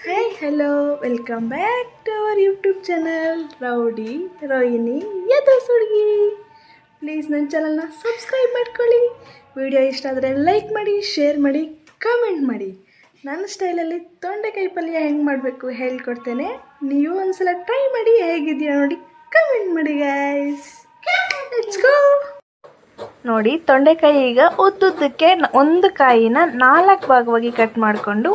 Hi hello welcome back to our YouTube channel rowdy Rohini ಯದಸ್ ಹುಡುಗಿ please ನನ್ನ ಚಾನಲ್ನ subscribe ಮಾಡ್ಕೊಳ್ಳಿ. ವಿಡಿಯೋ ಇಷ್ಟ ಆದರೆ ಲೈಕ್ ಮಾಡಿ ಶೇರ್ ಮಾಡಿ ಕಮೆಂಟ್ ಮಾಡಿ. ನನ್ನ ಸ್ಟೈಲಲ್ಲಿ ತೊಂಡೆಕಾಯಿ ಪಲ್ಯ ಹೆಂಗೆ ಮಾಡಬೇಕು ಹೇಳ್ಕೊಡ್ತೇನೆ. ನೀವು ಒಂದ್ಸಲ ಟ್ರೈ ಮಾಡಿ, ಹೇಗಿದೆಯಾ ನೋಡಿ ಕಮೆಂಟ್ ಮಾಡಿ ಗೈಸ್ ಗೋ ನೋಡಿ, ತೊಂಡೆಕಾಯಿ ಈಗ ಉದ್ದುದ್ದಕ್ಕೆ ಒಂದು ಕಾಯಿನ ನಾಲ್ಕು ಭಾಗವಾಗಿ ಕಟ್ ಮಾಡಿಕೊಂಡು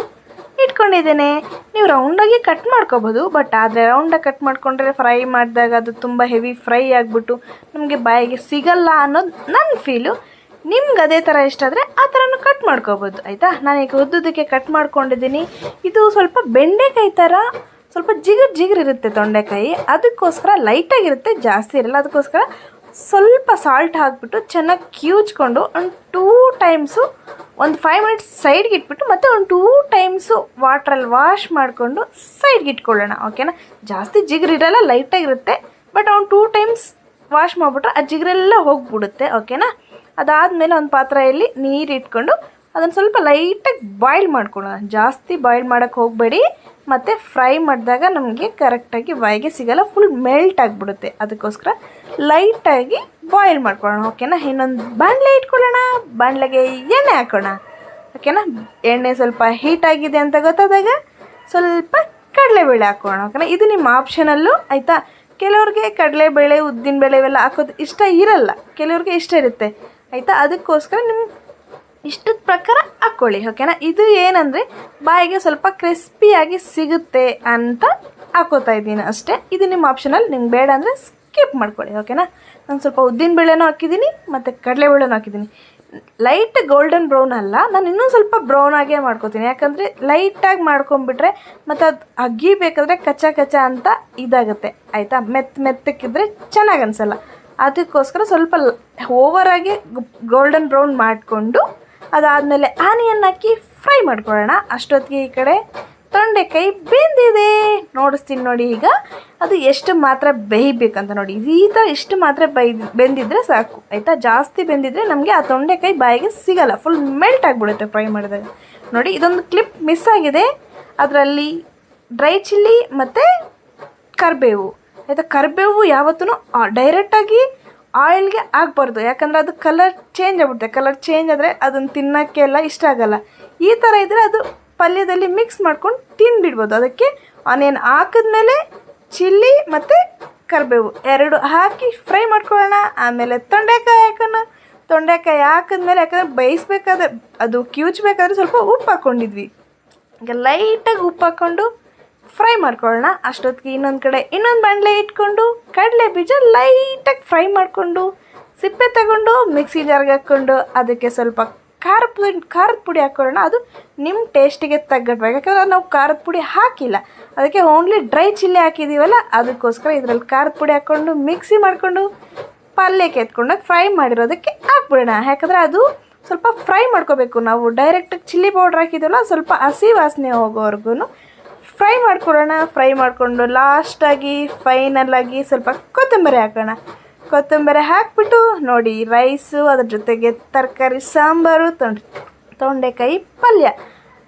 ಇಟ್ಕೊಂಡಿದ್ದೇನೆ. ನೀವು ರೌಂಡಾಗಿ ಕಟ್ ಮಾಡ್ಕೋಬೋದು ಬಟ್ ಆದರೆ ರೌಂಡಾಗಿ ಕಟ್ ಮಾಡಿಕೊಂಡ್ರೆ ಫ್ರೈ ಮಾಡಿದಾಗ ಅದು ತುಂಬ ಹೆವಿ ಫ್ರೈ ಆಗಿಬಿಟ್ಟು ನಮಗೆ ಬಾಯಿಗೆ ಸಿಗಲ್ಲ ಅನ್ನೋದು ನನ್ನ ಫೀಲು ನಿಮ್ಗೆ ಅದೇ ಥರ ಇಷ್ಟ ಆದರೆ ಆ ಥರನೂ ಕಟ್ ಮಾಡ್ಕೋಬೋದು, ಆಯಿತಾ? ಈಗ ಉದ್ದುದಕ್ಕೆ ಕಟ್ ಮಾಡ್ಕೊಂಡಿದ್ದೀನಿ. ಇದು ಸ್ವಲ್ಪ ಬೆಂಡೆಕಾಯಿ ಥರ ಸ್ವಲ್ಪ ಜಿಗಿರು ಜಿಗಿರಿರುತ್ತೆ ತೊಂಡೆಕಾಯಿ. ಅದಕ್ಕೋಸ್ಕರ ಲೈಟಾಗಿರುತ್ತೆ ಜಾಸ್ತಿ ಇರಲ್ಲ. ಅದಕ್ಕೋಸ್ಕರ ಸ್ವಲ್ಪ ಸಾಲ್ಟ್ ಹಾಕ್ಬಿಟ್ಟು ಚೆನ್ನಾಗಿ ಕ್ಯೂಚ್ಕೊಂಡು ಒಂದು ಟೂ ಟೈಮ್ಸು ಒಂದು ಫೈವ್ ಮಿನಿಟ್ಸ್ ಸೈಡ್ಗೆ ಇಟ್ಬಿಟ್ಟು ಮತ್ತೆ ಒಂದು ಟೂ ಟೈಮ್ಸು ವಾಟ್ರಲ್ಲಿ ವಾಶ್ ಮಾಡಿಕೊಂಡು ಸೈಡ್ಗೆ ಇಟ್ಕೊಳ್ಳೋಣ ಓಕೆನಾ ಜಾಸ್ತಿ ಜಿಗುರಿರಲ್ಲ ಲೈಟಾಗಿರುತ್ತೆ ಬಟ್ ಅವ್ನು ಟೂ ಟೈಮ್ಸ್ ವಾಶ್ ಮಾಡಿಬಿಟ್ರೆ ಆ ಜಿಗ್ರೆಲ್ಲ ಹೋಗ್ಬಿಡುತ್ತೆ ಓಕೆನಾ ಅದಾದಮೇಲೆ ಒಂದು ಪಾತ್ರೆಯಲ್ಲಿ ನೀರು ಇಟ್ಕೊಂಡು ಅದನ್ನು ಸ್ವಲ್ಪ ಲೈಟಾಗಿ ಬಾಯ್ಲ್ ಮಾಡ್ಕೊಳ್ಳೋಣ. ಜಾಸ್ತಿ ಬಾಯ್ಲ್ ಮಾಡೋಕ್ಕೆ ಹೋಗಬೇಡಿ. ಮತ್ತು ಫ್ರೈ ಮಾಡಿದಾಗ ನಮಗೆ ಕರೆಕ್ಟಾಗಿ ಬಾಯಿಗೆ ಸಿಗಲ್ಲ ಫುಲ್ ಮೆಲ್ಟ್ ಆಗಿಬಿಡುತ್ತೆ. ಅದಕ್ಕೋಸ್ಕರ ಲೈಟಾಗಿ ಬಾಯ್ಲ್ ಮಾಡ್ಕೊಳ್ಳೋಣ ಓಕೆನಾ ಇನ್ನೊಂದು ಬಾಣಲೆ ಇಟ್ಕೊಳ್ಳೋಣ. ಬಾಣಲೆಗೆ ಎಣ್ಣೆ ಹಾಕೋಣ ಓಕೆನಾ ಎಣ್ಣೆ ಸ್ವಲ್ಪ ಹೀಟ್ ಆಗಿದೆ ಅಂತ ಗೊತ್ತಾದಾಗ ಸ್ವಲ್ಪ ಕಡಲೆಬೇಳೆ ಹಾಕೋಣ ಓಕೆನಾ ಇದು ನಿಮ್ಮ ಆಪ್ಷನಲ್ಲೂ ಆಯಿತಾ? ಕೆಲವ್ರಿಗೆ ಕಡಲೆಬೇಳೆ, ಉದ್ದಿನಬೇಳೆ ಇವೆಲ್ಲ ಹಾಕೋದು ಇಷ್ಟ ಇರಲ್ಲ. ಕೆಲವ್ರಿಗೆ ಇಷ್ಟ ಇರುತ್ತೆ, ಆಯಿತಾ? ಅದಕ್ಕೋಸ್ಕರ ನಿಮ್ಮ ಇಷ್ಟದ ಪ್ರಕಾರ ಹಾಕ್ಕೊಳ್ಳಿ ಓಕೆನಾ ಇದು ಏನಂದರೆ ಬಾಯಿಗೆ ಸ್ವಲ್ಪ ಕ್ರಿಸ್ಪಿಯಾಗಿ ಸಿಗುತ್ತೆ ಅಂತ ಹಾಕೋತಾ ಇದ್ದೀನಿ ಅಷ್ಟೇ. ಇದು ನಿಮ್ಮ ಆಪ್ಷನಲ್ಲಿ ನಿಮ್ಗೆ ಬೇಡ ಅಂದರೆ ಸ್ಕಿಪ್ ಮಾಡ್ಕೊಳ್ಳಿ ಓಕೆನಾ ನಾನು ಸ್ವಲ್ಪ ಉದ್ದಿನ ಬೇಳೆನೂ ಹಾಕಿದ್ದೀನಿ, ಮತ್ತು ಕಡಲೆಬೇಳೆನೂ ಹಾಕಿದ್ದೀನಿ. ಲೈಟ್ ಗೋಲ್ಡನ್ ಬ್ರೌನ್ ಅಲ್ಲ, ನಾನು ಇನ್ನೂ ಸ್ವಲ್ಪ ಬ್ರೌನ್ ಆಗೇ ಮಾಡ್ಕೋತೀನಿ. ಯಾಕಂದರೆ ಲೈಟಾಗಿ ಮಾಡ್ಕೊಂಬಿಟ್ರೆ ಮತ್ತು ಅದು ಅಗಿಬೇಕಾದ್ರೆ ಕಚ್ಚ ಕಚ್ಚ ಅಂತ ಇದಾಗುತ್ತೆ, ಆಯಿತಾ? ಮೆತ್ತ ಮೆತ್ತಕ್ಕಿದ್ರೆ ಚೆನ್ನಾಗಿ ಅನಿಸಲ್ಲ. ಅದಕ್ಕೋಸ್ಕರ ಸ್ವಲ್ಪ ಓವರಾಗಿ ಗೋಲ್ಡನ್ ಬ್ರೌನ್ ಮಾಡಿಕೊಂಡು ಅದಾದಮೇಲೆ ಆನಿಯನ್ ಹಾಕಿ ಫ್ರೈ ಮಾಡ್ಕೊಳ್ಳೋಣ. ಅಷ್ಟೊತ್ತಿಗೆ ಈ ಕಡೆ ತೊಂಡೆಕಾಯಿ ಬೆಂದಿದೆ. ನೋಡಿಸ್ತೀನಿ ನೋಡಿ ಈಗ. ಅದು ಎಷ್ಟು ಮಾತ್ರ ಬೇಯಬೇಕಂತ ನೋಡಿ. ಈ ಥರ ಎಷ್ಟು ಮಾತ್ರ ಬೈ ಬೆಂದಿದ್ರೆ ಸಾಕು. ಆಯಿತಾ? ಜಾಸ್ತಿ ಬೆಂದಿದ್ರೆ ನಮಗೆ ಆ ತೊಂಡೆಕಾಯಿ ಬಾಯಿಗೆ ಸಿಗಲ್ಲ. ಫುಲ್ ಮೆಲ್ಟ್ ಆಗಿಬಿಡುತ್ತೆ ಫ್ರೈ ಮಾಡಿದಾಗ. ನೋಡಿ, ಇದೊಂದು ಕ್ಲಿಪ್ ಮಿಸ್ ಆಗಿದೆ. ಅದರಲ್ಲಿ ಡ್ರೈ ಚಿಲ್ಲಿ ಮತ್ತು ಕರಿಬೇವು. ಆಯಿತಾ? ಕರಿಬೇವು ಯಾವತ್ತೂ ಡೈರೆಕ್ಟಾಗಿ ಆಯಿಲ್ಗೆ ಆಗಬಾರ್ದು, ಯಾಕಂದರೆ ಅದು ಕಲರ್ ಚೇಂಜ್ ಆಗ್ಬಿಡುತ್ತೆ. ಕಲರ್ ಚೇಂಜ್ ಆದರೆ ಅದನ್ನು ತಿನ್ನೋಕ್ಕೆಲ್ಲ ಇಷ್ಟ ಆಗಲ್ಲ. ಈ ಥರ ಇದ್ದರೆ ಅದು ಪಲ್ಯದಲ್ಲಿ ಮಿಕ್ಸ್ ಮಾಡ್ಕೊಂಡು ತಿಂದ್ಬಿಡ್ಬೋದು. ಅದಕ್ಕೆ ಆನಿಯನ್ ಹಾಕಿದ್ಮೇಲೆ ಚಿಲ್ಲಿ ಮತ್ತು ಕರಿಬೇವು ಎರಡು ಹಾಕಿ ಫ್ರೈ ಮಾಡ್ಕೊಳ್ಳೋಣ. ಆಮೇಲೆ ತೊಂಡೆಕಾಯಿ ಹಾಕೋಣ. ತೊಂಡೆಕಾಯಿ ಹಾಕಿದ್ಮೇಲೆ ಯಾಕಂದರೆ ಬೇಯಿಸ್ಬೇಕಾದ್ರೆ, ಅದು ಕ್ಯೂಚ್ಬೇಕಾದ್ರೆ ಸ್ವಲ್ಪ ಉಪ್ಪು ಹಾಕ್ಕೊಂಡಿದ್ವಿ ಈಗ ಲೈಟಾಗಿ ಉಪ್ಪು ಹಾಕ್ಕೊಂಡು ಫ್ರೈ ಮಾಡ್ಕೊಳ್ಳೋಣ ಅಷ್ಟೊತ್ತಿಗೆ ಇನ್ನೊಂದು ಕಡೆ. ಇನ್ನೊಂದು ಬಾಣಲೆ ಇಟ್ಕೊಂಡು, ಕಡಲೆ ಬೀಜ ಲೈಟಾಗಿ ಫ್ರೈ ಮಾಡಿಕೊಂಡು, ಸಿಪ್ಪೆ ತಗೊಂಡು, ಮಿಕ್ಸಿ ಜಾರ್ಗೆ ಹಾಕ್ಕೊಂಡು, ಅದಕ್ಕೆ ಸ್ವಲ್ಪ ಖಾರದ ಪುಡಿ ಖಾರದ ಪುಡಿ ಹಾಕ್ಕೊಳ್ಳೋಣ ಅದು ನಿಮ್ಮ ಟೇಸ್ಟಿಗೆ ತగ్గಟ್ಬೇಕು ಯಾಕಂದರೆ ನಾವು ಖಾರದ ಪುಡಿ ಹಾಕಿಲ್ಲ. ಅದಕ್ಕೆ ಓನ್ಲಿ ಡ್ರೈ ಚಿಲ್ಲಿ ಹಾಕಿದ್ದೀವಲ್ಲ ಅದಕ್ಕೋಸ್ಕರ ಇದರಲ್ಲಿ ಖಾರದ ಪುಡಿ ಹಾಕ್ಕೊಂಡು, ಮಿಕ್ಸಿ ಮಾಡಿಕೊಂಡು, ಪಲ್ಯಕ್ಕೆ ಎತ್ಕೊಂಡಾಗ ಫ್ರೈ ಮಾಡಿರೋದಕ್ಕೆ ಹಾಕ್ಬಿಡೋಣ. ಯಾಕಂದರೆ ಅದು ಸ್ವಲ್ಪ ಫ್ರೈ ಮಾಡ್ಕೋಬೇಕು. ನಾವು ಡೈರೆಕ್ಟಾಗಿ ಚಿಲ್ಲಿ ಪೌಡ್ರ್ ಹಾಕಿದ್ವಲ್ಲ, ಸ್ವಲ್ಪ ಹಸಿ ವಾಸನೆ ಹೋಗೋವರೆಗೂ ಫ್ರೈ ಮಾಡ್ಕೊಳ್ಳೋಣ ಫ್ರೈ ಮಾಡಿಕೊಂಡು ಲಾಸ್ಟಾಗಿ ಫೈನಲ್ಲಾಗಿ ಸ್ವಲ್ಪ ಕೊತ್ತಂಬರಿ ಹಾಕೋಣ. ಕೊತ್ತಂಬರಿ ಹಾಕ್ಬಿಟ್ಟು ನೋಡಿ ರೈಸು ಅದ್ರ ಜೊತೆಗೆ ತರಕಾರಿ, ಸಾಂಬಾರು, ತೊಂಡೆ, ತೊಂಡೆಕಾಯಿ, ಪಲ್ಯ.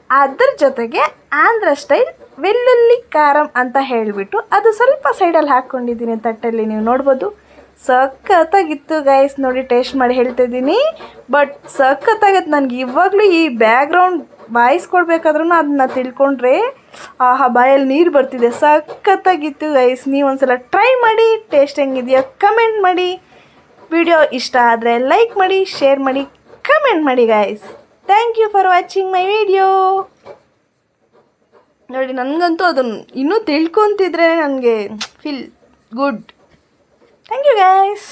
ಅದ್ರ ಜೊತೆಗೆ ಆಂಧ್ರ ಸ್ಟೈಲ್ ಬೆಳ್ಳುಳ್ಳಿ ಖಾರಂ ಅಂತ ಹೇಳಿಬಿಟ್ಟು ಅದು ಸ್ವಲ್ಪ ಸೈಡಲ್ಲಿ ಹಾಕ್ಕೊಂಡಿದ್ದೀನಿ ತಟ್ಟೆಯಲ್ಲಿ ನೀವು ನೋಡ್ಬೋದು. ಸಖತ್ತಾಗಿತ್ತು ಗೈಸ್ ನೋಡಿ ಟೇಸ್ಟ್ ಮಾಡಿ ಹೇಳ್ತಾ ಇದ್ದೀನಿ. ಬಟ್ ಸಖತ್ತಾಗತ್ತೆ ನನಗೆ. ಇವಾಗಲೂ ಈ ಬ್ಯಾಕ್ಗ್ರೌಂಡ್ ವಾಯ್ಸ್ ಕೊಡಬೇಕಾದ್ರೂ ಅದನ್ನ ತಿಳ್ಕೊಂಡ್ರೆ ಆಹಾ, ಬಾಯಲ್ಲಿ ನೀರು ಬರ್ತಿದೆ. ಸಖತ್ತಾಗಿತ್ತು ಗೈಸ್ ನೀವು ಒಂದ್ಸಲ ಟ್ರೈ ಮಾಡಿ ಟೇಸ್ಟ್ ಹೆಂಗಿದೆಯೋ ಕಮೆಂಟ್ ಮಾಡಿ. ವಿಡಿಯೋ ಇಷ್ಟ ಆದರೆ ಲೈಕ್ ಮಾಡಿ ಶೇರ್ ಮಾಡಿ ಕಮೆಂಟ್ ಮಾಡಿ guys thank you for watching my video ನೋಡಿ, ನನಗಂತೂ ಅದನ್ನು ಇನ್ನೂ ತಿಳ್ಕೊತಿದ್ರೆ ನನಗೆ feel good thank you guys